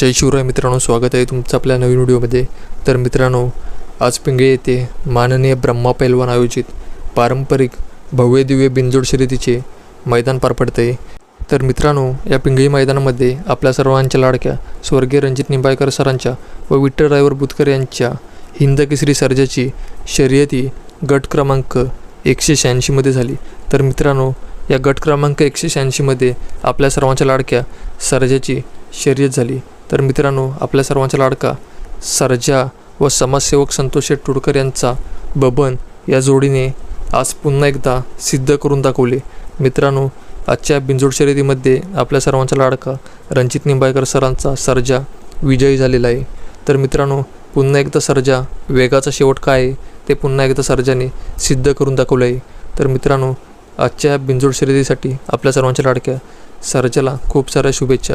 जय शिवराय मित्रांनो स्वागत आहे तुमचं आपल्या नवीन व्हिडिओमध्ये. तर मित्रांनो आज पिंगळे येथे माननीय ब्रह्मा पैलवान आयोजित पारंपरिक भव्य दिव्य बिनजोड शर्यतीचे मैदान पार पडते तर मित्रांनो या पिंगळी मैदानामध्ये आपल्या सर्वांच्या लाडक्या स्वर्गीय रणजित निंबाळकर सरांच्या व विठ्ठल रायवर बुतकर यांच्या हिंद केसरी सर्जाची शर्यती गट क्रमांक एकशे शहाऐंशीमध्ये झाली. तर मित्रांनो या गट क्रमांक एकशे शहाऐंशीमध्ये आपल्या सर्वांच्या लाडक्या सर्जाची शर्यत झाली. तर मित्रांनो आपल्या सर्वांचा लाडका सर्जा व समाजसेवक संतोष टुडकर यांचा बबन या जोडीने आज पुन्हा एकदा सिद्ध करून दाखवले. मित्रांनो आजच्या बिंजोड शर्यतीमध्ये आपल्या सर्वांचा लाडका रणजित निंबाळकर सरांचा सर्जा विजयी झालेला आहे. तर मित्रांनो पुन्हा एकदा सर्जा वेगाचा शेवट काय आहे ते पुन्हा एकदा सर्जाने सिद्ध करून दाखवलं आहे. तर मित्रांनो आजच्या बिंजोड शर्यतीसाठी आपल्या सर्वांच्या लाडक्या सर्जाला खूप साऱ्या शुभेच्छा.